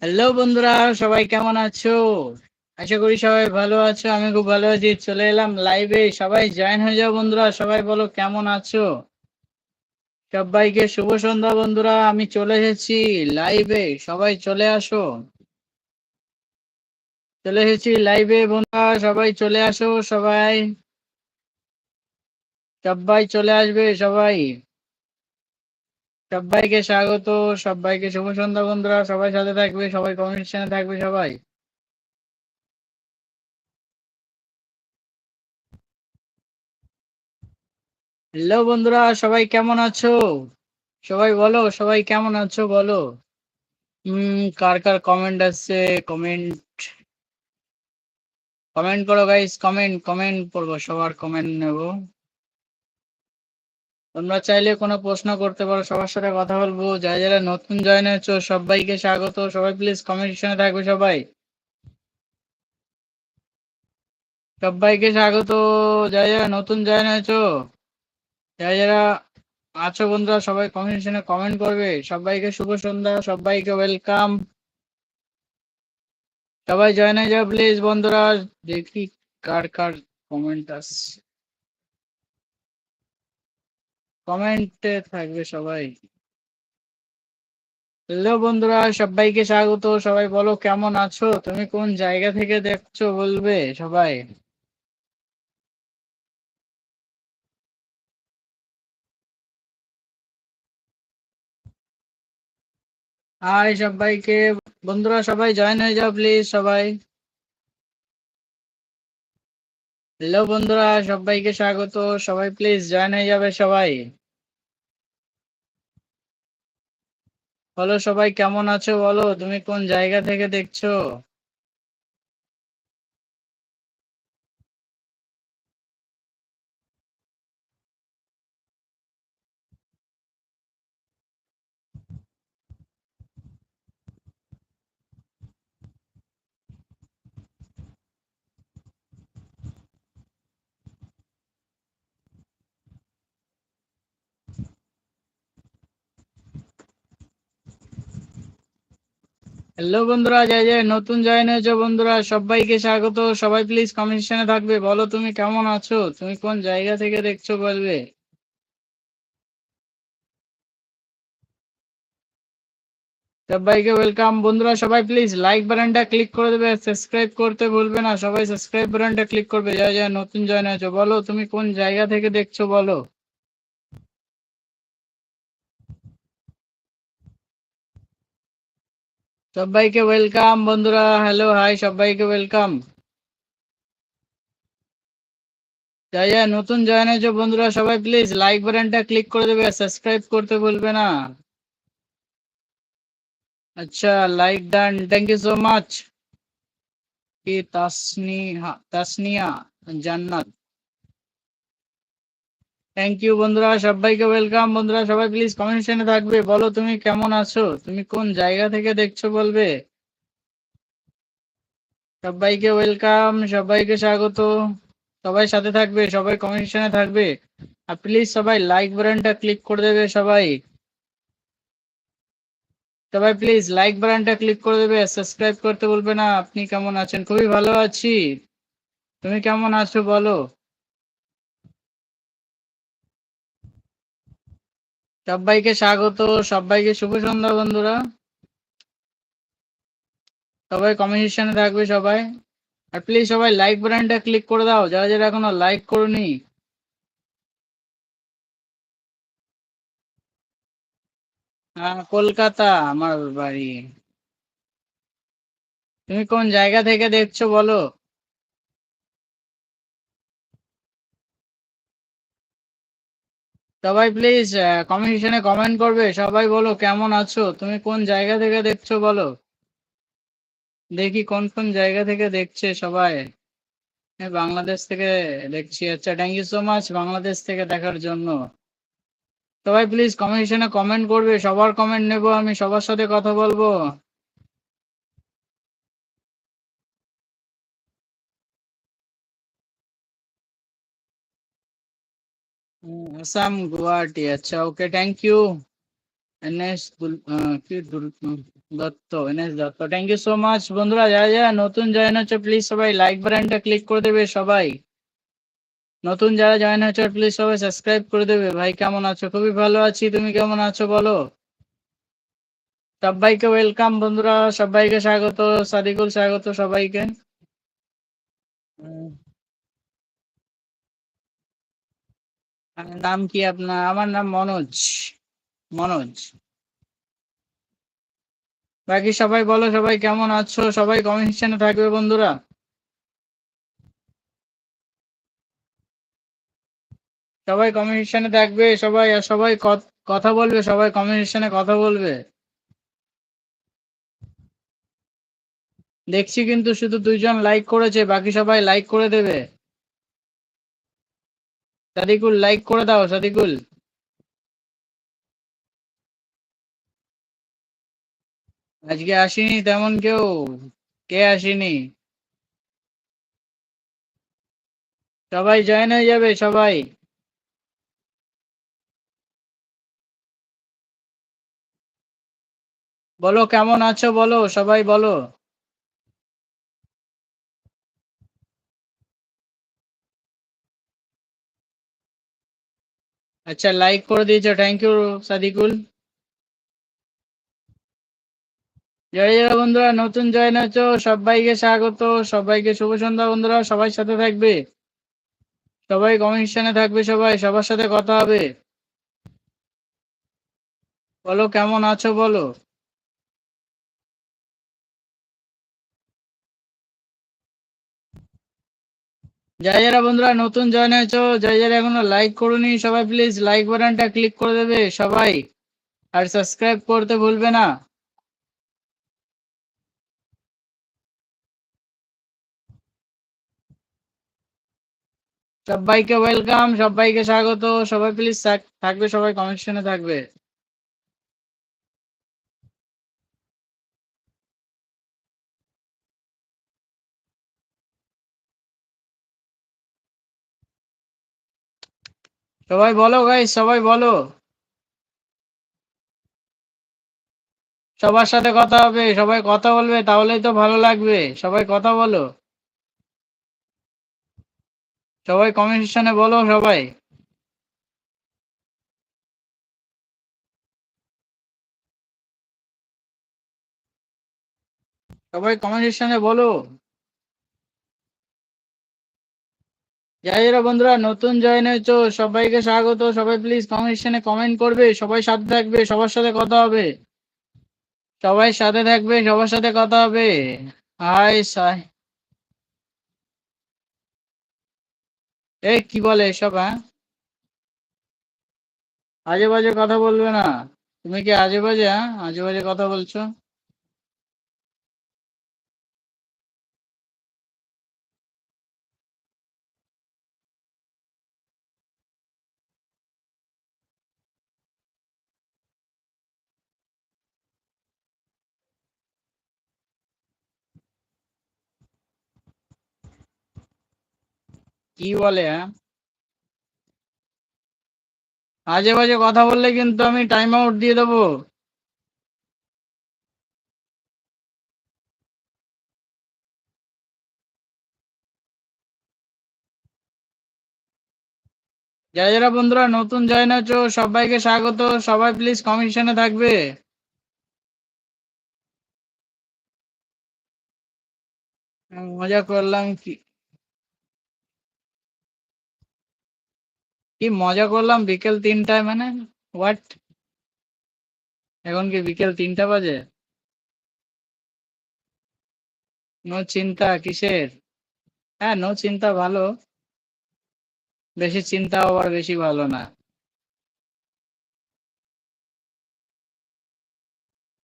Hello বন্ধুরা, সবাই কেমন আছো? আশা করি সবাই ভালো আছো, আমি খুব ভালো আছি। চলে এলাম লাইভে সবাই জয়েন হয়ে যাও, বন্ধুরা, সবাই বলো কেমন আছো? সবাইকে শুভ সন্ধ্যা, বন্ধুরা, আমি চলে এসেছি লাইভে সবাই চলে আসো। চলে এসেছি লাইভে বন্ধুরা, সবাই চলে আসো, সবাই। সবাই চলে আসবে, সবাই। সবাইকে স্বাগত, সবাইকে শুভ সন্ধ্যা বন্ধুরা, সবাই সাথে থাকবে, সবাই কমিশনে থাকবে সবাই। হ্যালো বন্ধুরা, সবাই কেমন আছো? সবাই বলো, সবাই কেমন আছো বলো? হুম কার কার কমেন্ট আসছে? কমেন্ট কমেন্ট করো গাইস কমেন্ট কমেন্ট করব, সবার কমেন্ট নেব। তোমরা চাইলে কোনো প্রশ্ন করতে পারো, সবার সাথে কথা বলব। যারা যারা নতুন জয়েন হয়েছো, সবাইকে স্বাগত। সবাই প্লিজ কমেন্ট সেকশনে থাকবে সবাই। সবাইকে স্বাগত। যারা যারা নতুন জয়েন হয়েছো, যারা যারা আছো বন্ধুরা, সবাই কমেন্ট সেকশনে কমেন্ট করবে। সবাইকে শুভ সন্ধ্যা, সবাইকে ওয়েলকাম সবাই জয়েন হয়ে যাও প্লিজ বন্ধুরা। দেখি কার কার কমেন্ট আসছে। কমেন্টে থাকবে সবাই। হ্যালো বন্ধুরা, সবাইকে স্বাগত। সবাই বলো, কেমন আছো? তুমি কোন জায়গা থেকে দেখছ বলবে সবাই? হাই সবাইকে। বন্ধুরা, সবাই জয়েন হয়ে যাও প্লিজ সবাই। হ্যালো বন্ধুরা, সবাইকে স্বাগত। সবাই প্লিজ জয়েন হয়ে যাবে সবাই। বলো সবাই কেমন আছো বলো? তুমি কোন জায়গা থেকে দেখছ? হ্যালো বন্ধুরা যাই যাই নতুন জয়েন হয়েছো বন্ধুরা, সবাইকে স্বাগত। সবাই প্লিজ কমিশনে থাকবে। বলো তুমি কেমন আছো? তুমি কোন জায়গা থেকে দেখছ বলবে? সবাইকে ওয়েলকাম বন্ধুরা, সবাই প্লিজ লাইক বাটনটা ক্লিক করে দেবে সাবস্ক্রাইব করতে ভুলবে না। সবাই সাবস্ক্রাইব বাটনটা ক্লিক করবে। যা যা নতুন জয়েন হয়েছো। বলো তুমি কোন জায়গা থেকে দেখছ, বলো। সবাইকে ওয়েলকাম, বন্ধুরা। হ্যালো, হাই, সবাইকে ওয়েলকাম। যা যা নতুন জয়েন হয়েছে, বন্ধুরা, সবাই প্লিজ লাইক বাটনটা ক্লিক করে দেবে সাবস্ক্রাইব করতে ভুলবে না। আচ্ছা like done thank you so much কি তাসনিয়া তাসনিয়া, জান্নাত। থ্যাংক ইউ বন্ধুরা, সবাইকে ওয়েলকাম বন্ধুরা, সবাই প্লিজ কমেন্ট থাকবে। বলো, তুমি কেমন আছো? তুমি কোন জায়গা থেকে দেখছ বলবে? সবাইকে ওয়েলকাম সবাইকে স্বাগত। সবাই সাথে থাকবে, সবাই কমেন্ট থাকবে। আর প্লিজ সবাই লাইক বাটনটা ক্লিক করে দেবে সবাই। সবাই প্লিজ লাইক বাটনটা ক্লিক করে দেবে। সাবস্ক্রাইব করতে বলবে না। আপনি কেমন আছেন? খুবই ভালো আছি। তুমি কেমন আছো বলো? সবাইকে স্বাগত, সবাইকে শুভ সন্ধ্যা বন্ধুরা। সবাই কমিউনিকেশনে থাকবে সবাই। আর প্লিজ সবাই লাইক বাটনটা ক্লিক করে দাও, যারা যারা এখনও লাইক করনি। হ্যাঁ কলকাতা, আমার বাড়ি। তুমি কোন জায়গা থেকে দেখছ বলো? সবাই প্লিজ কমেন্ট কমেন্ট করবে। সবাই বলো, কেমন আছো? তুমি কোন জায়গা থেকে দেখছ বলো? দেখি কোন কোন জায়গা থেকে দেখছে সবাই। বাংলাদেশ থেকে দেখছি। আচ্ছা thank you so much Bangladesh থেকে দেখার জন্য। সবাই প্লিজ কমেন্ট কমেন্ট করবে। সবার কমেন্ট নেব আমি, সবার সাথে কথা বলব। আসাম গুয়াহাটি আচ্ছা ওকে থ্যাংক ইউ এনএস কি Dutta NS Dutta thank you so much বন্ধুরা যারা যারা নতুন জয়েন হচ্ছে প্লিজ সবাই লাইক বাটনটা ক্লিক করে দেবে সবাই নতুন যারা জয়েন হচ্ছে প্লিজ সবাই সাবস্ক্রাইব করে দেবে ভাই কেমন আছো খুবই ভালো আছি তুমি কেমন আছো বলো সবাইকে ওয়েলকাম বন্ধুরা সবাইকে স্বাগত সাদিকুল স্বাগত সবাইকে। নাম কি আপনার? আমার নাম মনোজ। মনোজ। বাকি সবাই বলো, সবাই কেমন আছো? সবাই কমেন্ট সেকশনে থাকবে বন্ধুরা। সবাই কমেন্ট সেকশনে থাকবে, সবাই আর সবাই কথা বলবে, সবাই কমেন্ট সেকশনে কথা বলবে। দেখছি কিন্তু শুধু দুইজন লাইক করেছে, বাকি সবাই লাইক করে দেবে। সাদিকুল লাইক করে দাও, সাদিকুল। আজকে আসেনি তেমন কেউ। কে আসেনি? সবাই জয়েন হয়ে যাবে, সবাই। বলো, কেমন আছো বলো, সবাই বলো। আচ্ছা লাইক করে দিয়েছ থ্যাংক ইউ সাদিকুল। জয় জয় বন্ধুরা, নতুন জয়েন আছো সবাইকে স্বাগত, সবাইকে শুভ সন্ধ্যা বন্ধুরা, সবাই সাথে থাকবে। সবাই কমিশনে থাকবে সবাই, সবার সাথে কথা হবে। বলো, কেমন আছো বলো? যাই যারা বন্ধুরা, নতুন জয়েন হয়েছো যাই যারা এখনও লাইক করুনি সবাই প্লিজ লাইক বাটনটা ক্লিক করে দেবে সবাই। আর সাবস্ক্রাইব করতে ভুলবে না। সবাইকে ওয়েলকাম সবাইকে স্বাগত, সবাই প্লিজ থাকবে, সবাই কমিশনে থাকবে। সবাই বলো গাই সবাই বলো। সবার সাথে কথা হবে, সবাই কথা বলবে, তাহলেই তো ভালো লাগবে। সবাই কথা বলো। সবাই কমেন্ট বলো সবাই। সবাই কমেন্ট বলো। যারা বন্ধুরা, নতুন জয়েন হয়েছো, সবাইকে স্বাগত, সবাই প্লিজ কমেন্ট কমেন্ট করবে, সবাই সাথে থাকবে, সবার সাথে কথা হবে। সবাই সাথে থাকবে, সবার সাথে কথা হবে। হাই, সাই। এই, কি বলে এসব হ্যাঁ? আজে বাজে কথা বলবে না। তুমি কি আজে বাজে হ্যাঁ? আজে বাজে কথা বলছো? কি বলে হ্যাঁ? আজে বাজে কথা বললে কিন্তু আমি টাইম আউট দিয়ে দেবো। যারা যারা বন্ধুরা নতুন জয়েন আছো সবাইকে স্বাগত। সবাই প্লিজ কমিশনে থাকবে। মজা করলাম কি কি মজা করলাম বিকেল তিনটায় মানে? হোয়াট এখন কি বিকেল তিনটা বাজে? নো চিন্তা, কিসের? হ্যাঁ নো চিন্তা ভালো। বেশি চিন্তা আবার বেশি ভালো না।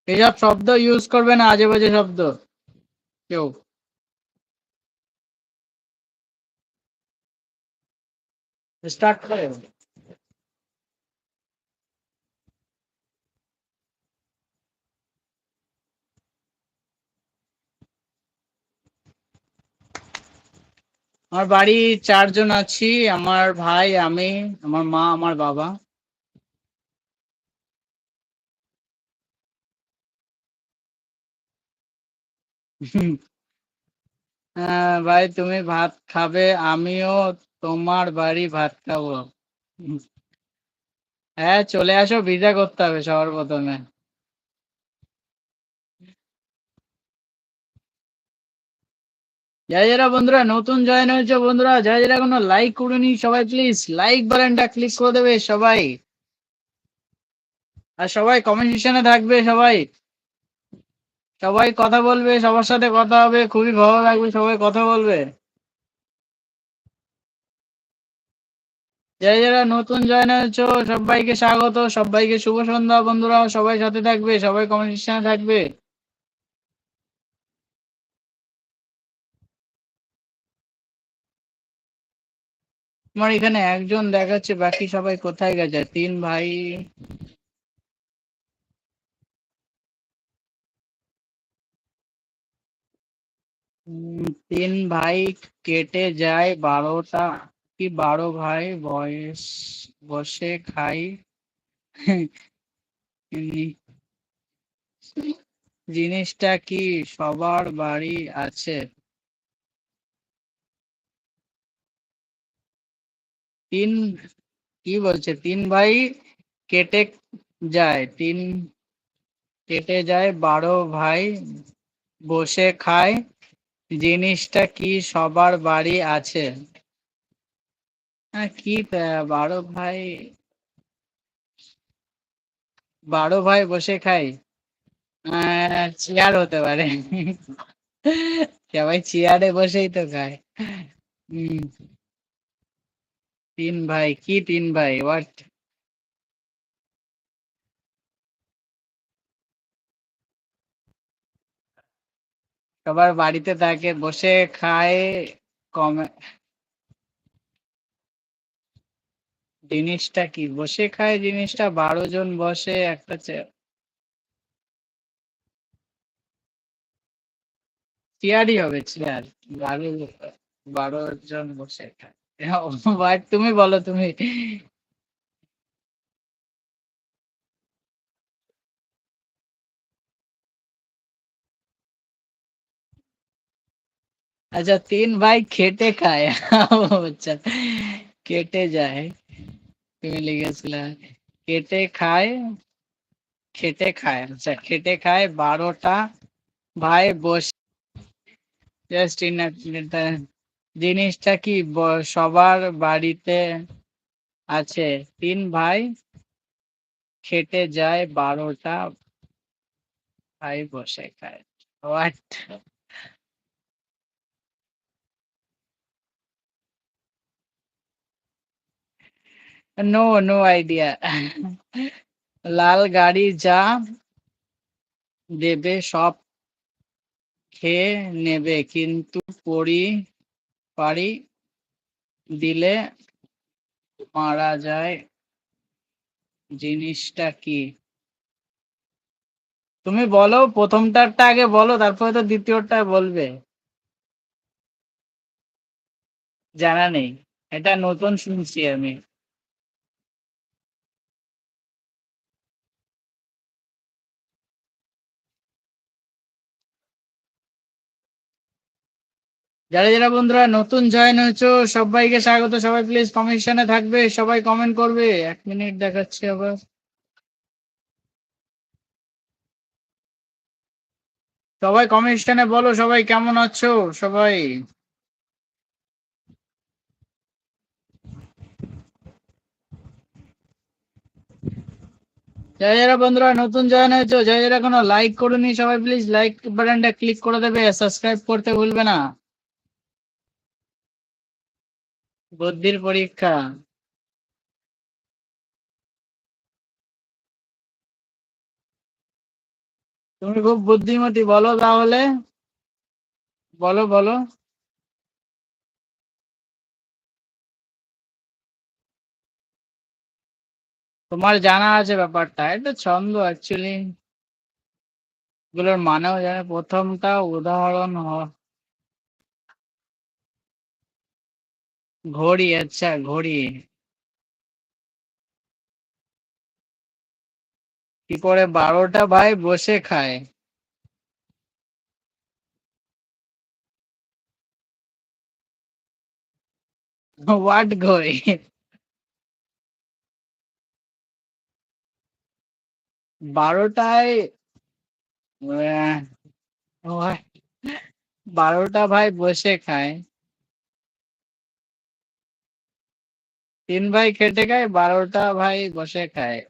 এসব শব্দ ইউজ করবে না আজে বাজে শব্দ। কেউ। স্টার্ট করে আমার বাড়ি চারজন আছি, আমার ভাই, আমি, আমার মা, আমার বাবা। ভাই, তুমি ভাত খাবে, আমিও তোমার বাড়ি ভাত খাব। হ্যাঁ চলে আসো, ভিজা করতে হবে সবার প্রথমে। যারা যারা বন্ধুরা, নতুন জয়েন হয়েছে বন্ধুরা যারা যারা কোনো লাইক করুনি সবাই প্লিজ লাইক বাটনটা ক্লিক করে দেবে সবাই। আর সবাই কমেন্ট সেকশনে থাকবে সবাই। সবাই কথা বলবে, সবার সাথে কথা হবে, খুবই ভালো লাগবে সবাই কথা বলবে। যারা যারা নতুন জয়েন হয়েছো, সবাইকে স্বাগত, সবাইকে শুভ সন্ধ্যা বন্ধুরা, সবাই সাথে থাকবে, সবাই কমেন্ট সেকশনে থাকবে। আমার এখানে একজন দেখাচ্ছে, বাকি সবাই কোথায় গেছে? তিন ভাই। তিন ভাই কেটে যায় বারোটা। কি বারো ভাই বয়স, বসে খাই। জিনিসটা কি সবার বাড়ি আছে? তিন, কি বলছে? তিন ভাই কেটে যায়, তিন কেটে যায়, বারো ভাই বসে খায়। জিনিসটা কি সবার বাড়ি আছে? কি বারো ভাই বারো ভাই বসে আহ, চেয়ার হতে পারে। সবাই চেয়ারে বসেই তো খায়। তিন ভাই কি তিন ভাই হোয়াট সবার বাড়িতে থাকে বসে খায় কমে জিনিসটা কি? বসে খায় জিনিসটা? বারো জন বসে একটা চে- চেয়ারই হবে, চেয়ার। বারো বারো জন বসে খায়। তুমি বলো, তুমি। আচ্ছা তিন ভাই খেটে খায়। আচ্ছা কেটে যায়। তুমি লিখেছিলে, কেটে খায়, খেটে খায়। আচ্ছা খেটে খায় বারোটা ভাই বসে জিনিসটা কি সবার বাড়িতে আছে? তিন ভাই খেটে যায় বারোটা ভাই বসে খায়। হোয়াট নো নো আইডিয়া লাল গাড়ি যা দেবে, সব খেয়ে নেবে, কিন্তু পরি পারি দিলে মারা যায় জিনিসটা কি? তুমি বলো, প্রথমটারটা আগে বলো, তারপরে তো দ্বিতীয়টা বলবে। জানা নেই, এটা নতুন শুনছি আমি। যারা যারা বন্ধুরা নতুন জয়েন হয়েছো, সবাইকে স্বাগত। সবাই প্লিজ কমিশনে থাকবে, সবাই কমেন্ট করবে। এক মিনিট দেখাচ্ছি আবার। সবাই কমিশনে বলো, সবাই কেমন আছো? সবাই? যারা যারা বন্ধুরা নতুন জয়েন হয়েছো, যারা যারা কোনো লাইক করুনি, সবাই প্লিজ লাইক বাটনটা ক্লিক করে দেবে। সাবস্ক্রাইব করতে ভুলবে না। বুদ্ধির পরীক্ষা। তুমি খুব বুদ্ধিমতী, বলো তাহলে। বলো বলো। তোমার জানা আছে ব্যাপারটা এটা ছন্দ অ্যাকচুয়ালি গুলোর মানেও জানে, প্রথমটা উদাহরণ ঘড়ি আচ্ছা ঘড়ি। কি করে বারোটা ভাই বসে খায়। হোয়াট ঘড়ি? বারোটায় বারোটা ভাই বসে খায়। তিন ভাই খেটে খায় বারোটা ভাই বসে খায়।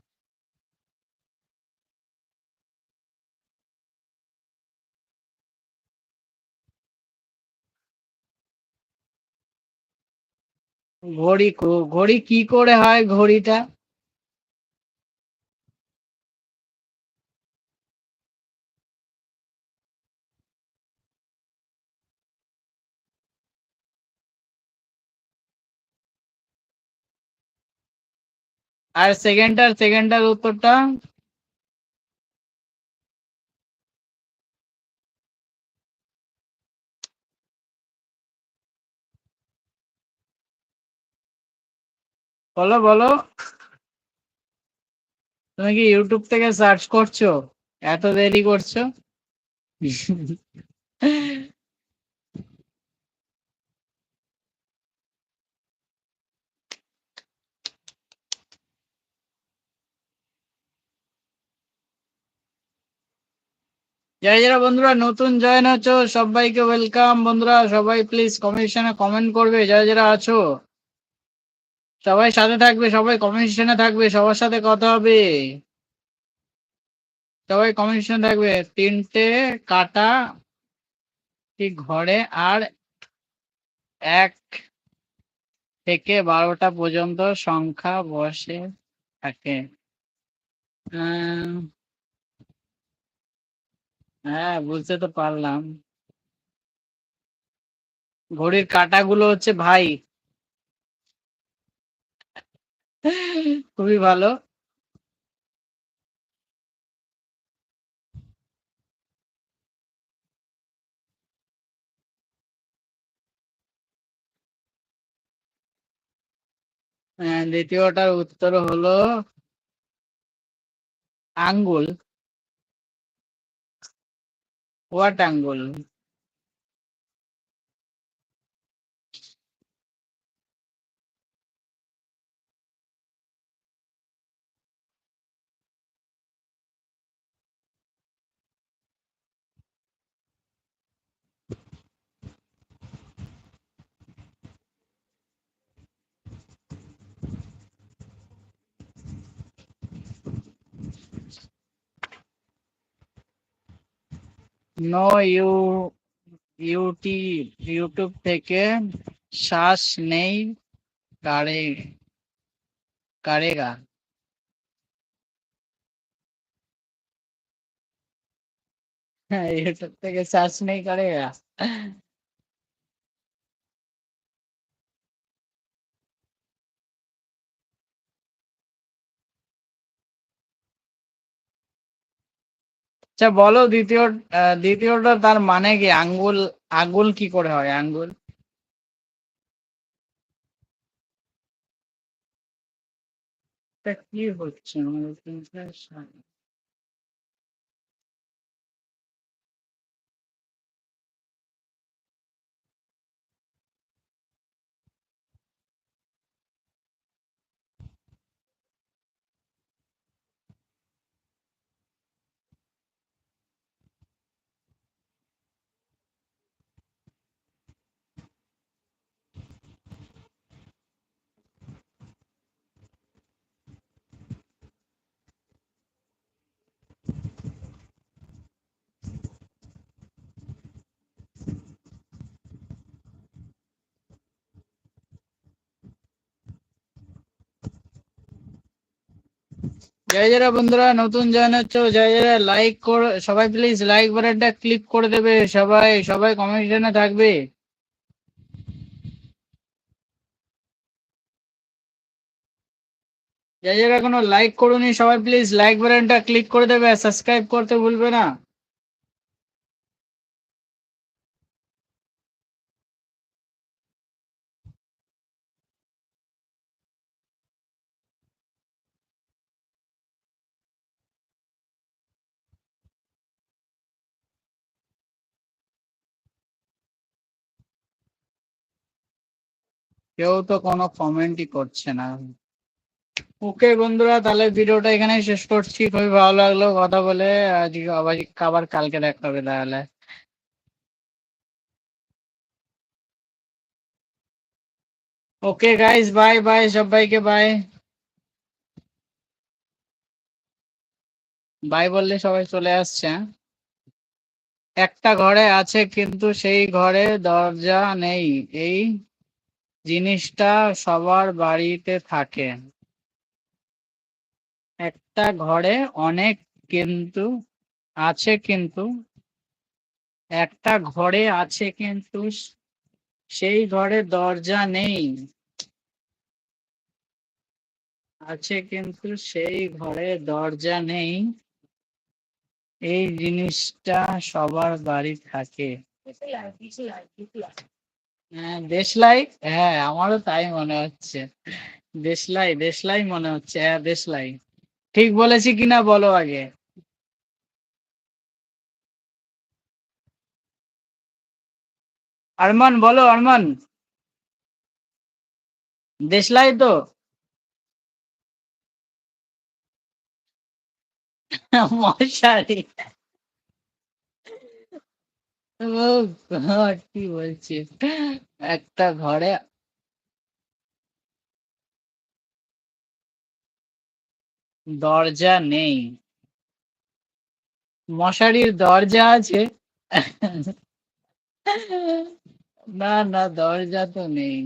ঘড়ি ঘড়ি কি করে হয় ঘড়িটা? আর সেকেন্ডটার সেকেন্ডটার উত্তরটা? বলো বলো। তুমি কি ইউটিউব থেকে সার্চ করছ? এত দেরি করছ? যারা যারা বন্ধুরা নতুন জয়েন হচ্ছ সবাইকে ওয়েলকাম বন্ধুরা সবাই প্লিজ কমেন্ট কমেন্ট করবে যারা যারা আছো। সবাই সাথে থাকবে সবাই কমিশনে থাকবে সবার সাথে কথা হবে। সবাই কমিশনে থাকবে। তিনটে কাটা ঠিক ঘরে আর এক থেকে বারোটা পর্যন্ত সংখ্যা বসে থাকে। আহ, হ্যাঁ বুঝতে তো পারলাম। ঘড়ির কাটাগুলো হচ্ছে ভাই। খুবই ভালো। আহ, দ্বিতীয়টার উত্তর হলো আঙ্গুল। হোয়াট আঙ্গুল নো ইউ ইউটি ইউটিউব থেকে শ্বাস নেই, কারে, কারেগা। হ্যাঁ ইউটিউব থেকে শ্বাস নেই, কারেগা। আচ্ছা বলো দ্বিতীয় দ্বিতীয়টা তার মানে কি? আঙ্গুল আঙ্গুল কি করে হয়? আঙ্গুল? কি হচ্ছে? যারা যারা বন্ধুরা, নতুন জয়েন হচ্ছে যারা যারা লাইক করে, সবাই প্লিজ লাইক বাটনটা ক্লিক করে দেবে, সবাই সবাই কমেন্টে থাকবে। যারা যারা কোনো লাইক করুনি, সবাই প্লিজ লাইক বাটনটা ক্লিক করে দেবে সাবস্ক্রাইব করতে ভুলবে না। কেউ তো কোনো কমেন্টই করছে না। ওকে বন্ধুরা, তাহলে ভিডিওটা এখানে শেষ করছি। খুবই ভালো লাগল কথা বলে। আজকে আবার আবার কালকে দেখা হবে তাহলে। ওকে গাইস বাই বাই সবাইকে বাই বাই বললে সবাই চলে আসছে? একটা ঘরে আছে কিন্তু সেই ঘরে দরজা নেই। এই জিনিসটা সবার বাড়িতে থাকে। একটা ঘরে অনেক কিন্তু আছে কিন্তু, একটা ঘরে আছে কিন্তু, সেই ঘরে দরজা নেই। আছে কিন্তু সেই ঘরে দরজা নেই। এই জিনিসটা সবার বাড়ি থাকে। দেশলাই? হ্যাঁ আমারও তাই মনে হচ্ছে। দেশলাই দেশলাই মনে হচ্ছে। হ্যাঁ দেশলাই। ঠিক বলেছি কিনা বলো আগে? আরমান, বলো আরমান। দেশলাই তো। মশারি। ও কি বলছি একটা ঘরে দরজা নেই। মশারির দরজা আছে। না না, দরজা তো নেই।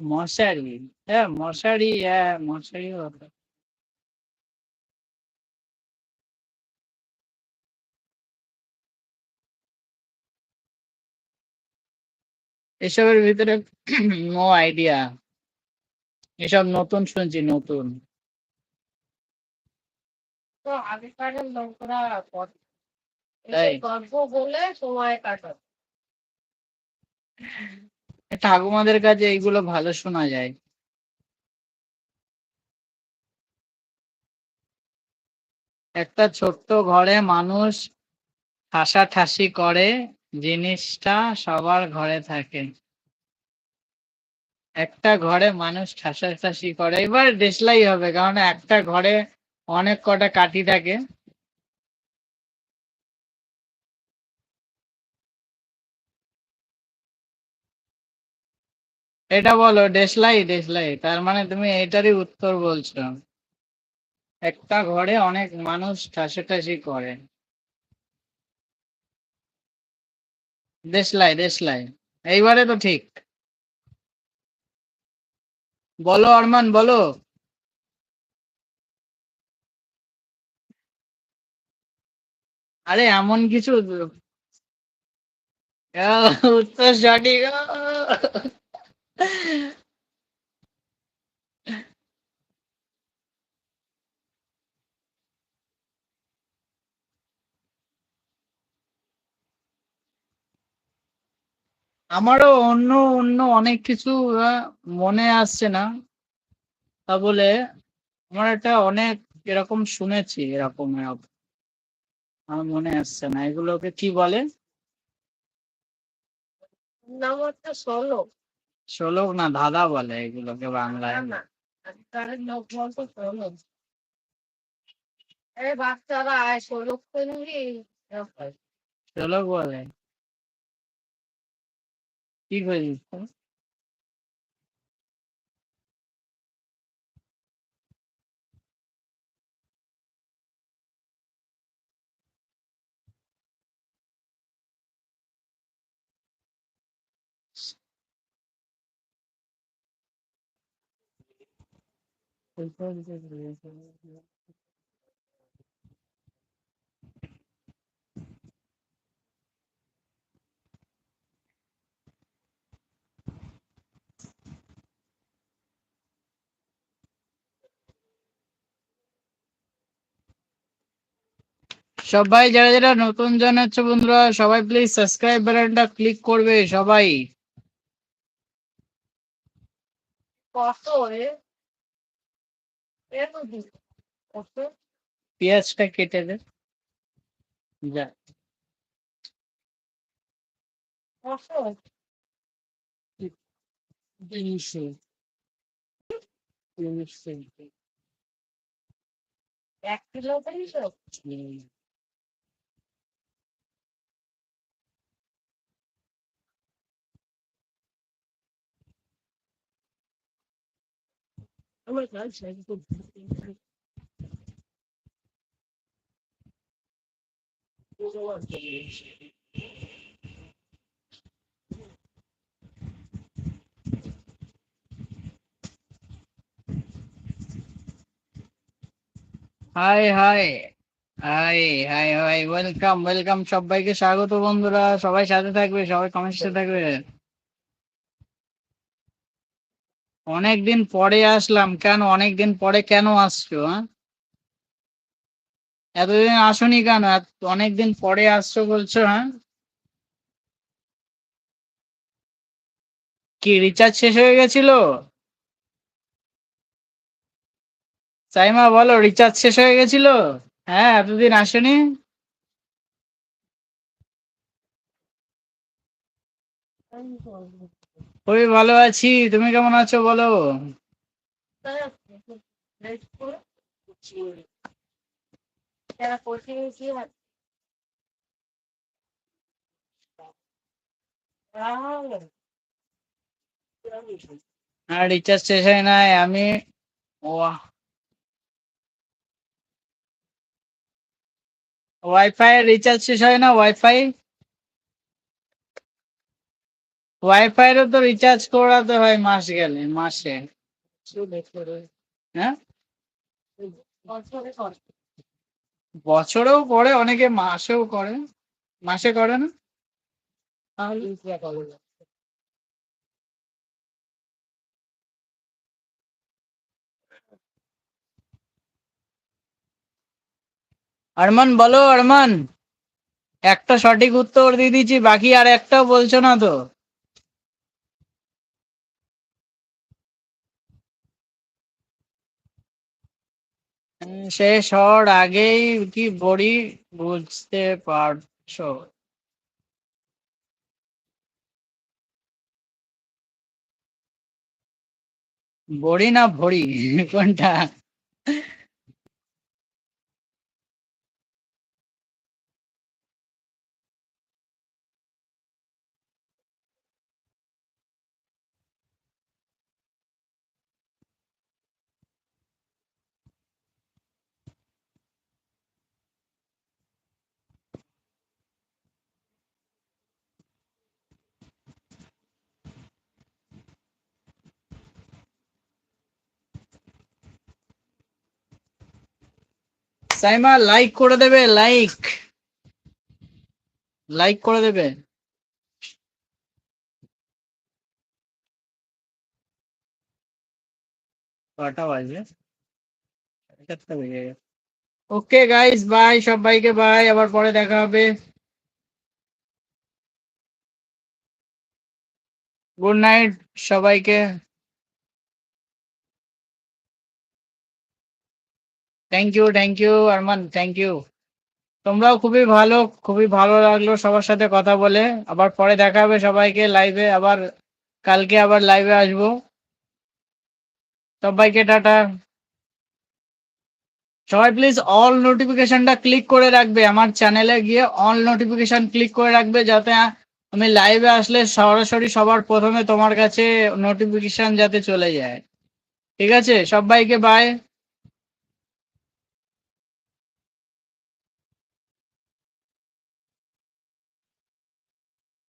মশারি হ্যাঁ মশারি হ্যাঁ মশারি এসবের ভিতরে নো আইডিয়া এসব নতুন শুনছি নতুন। তো আগেকারের লোকরা? গল্প বলে সময় কাটাতো ঠাকুমাদের কাছে এইগুলো ভালো শোনা যায়। একটা ছোট্ট ঘরে মানুষ ঠাসাঠাসি করে, জিনিসটা সবার ঘরে থাকে। একটা ঘরে মানুষ ঠাসাঠাসি করে, এবার দেশলাই হবে, কারণ একটা ঘরে অনেক কটা কাঠি থাকে। এটা বলো, দেশলাই দেশলাই। তার মানে তুমি এটারই উত্তর বলছো। একটা ঘরে অনেক মানুষ ঠাসাঠাসি করে। দেশলাই দেশলাই। এইবারে তো ঠিক। বলো আরমান বলো। আরে এমন কিছু? উত্তর সঠিক। আমারও অন্য অন্য অনেক কিছু মনে আসছে না। তা বলে আমার একটা অনেক এরকম শুনেছি, এরকম আমার মনে আসছে না। এগুলোকে কি বলে? নাম হচ্ছে ষোলো শোলক না ধাঁধা বলে এগুলোকে বাংলায়? বাচ্চারা শোলক বলে? কি করিস? সবাই যারা যারা নতুন জানাচ্ছে বন্ধুরা সবাই প্লিজ সাবস্ক্রাইব বাটনটা ক্লিক করবে সবাই। কত কত পেঁয়াজটা কেটে দে যা। তিনশো তিনশো এক কিলো তিনশো আমার কাজ শেষ করতে hi hi hi hi hi welcome welcome সবাইকে স্বাগত বন্ধুরা। সবাই সাথে থাকবে, সবাই কমেন্টে থাকবে। অনেকদিন পরে আসলাম, কেন, অনেকদিন পরে কেন আসছো হ্যাঁ? এতদিন আসনি কেন? অনেকদিন পরে আসছো বলছো হ্যাঁ? কি রিচার্জ শেষ হয়ে গেছিল? সাইমা, বলো রিচার্জ শেষ হয়ে গেছিল? হ্যাঁ এতদিন আসেনি? খুবই ভালো আছি। তুমি কেমন আছো বলো? হ্যাঁ রিচার্জ শেষ হয় নাই, আমি ওয়াইফাই রিচার্জ শেষ হয় না ওয়াইফাই ওয়াইফাই এরও তো রিচার্জ করাতে হয় মাস গেলে, মাসে। হ্যাঁ? বছরেও করে, অনেকে মাসেও করে। মাসে করে না? আরমান, বলো আরমান। একটা সঠিক উত্তর দিয়ে দিচ্ছি, বাকি আর একটাও বলছো না তো? শেষ হওয়ার আগেই কি বড়ি বুঝতে পারছ? বড়ি না ভড়ি? কোনটা? সাইমা লাইক করে দেবে লাইক লাইক করে দেবে। কটা ওকে গাইস বাই সবাইকে বাই আবার পরে দেখা হবে। গুড নাইট সবাইকে। Thank you thank you Arman thank you তোমরাও খুবই ভালো খুবই ভালো লাগল সবার সাথে কথা বলে। আবার পরে দেখা হবে সবাইকে লাইভে আবার কালকে আবার লাইভে আসব। সবাইকে টাটা। সবাই প্লিজ অল নোটিফিকেশনটা ক্লিক করে রাখবে। আমার চ্যানেলে গিয়ে অল নোটিফিকেশন ক্লিক করে রাখবে যাতে আমি লাইভে আসলে সরাসরি সবার প্রথমে তোমার কাছে নোটিফিকেশন যাতে চলে যায়। ঠিক আছে? সবাইকে বাই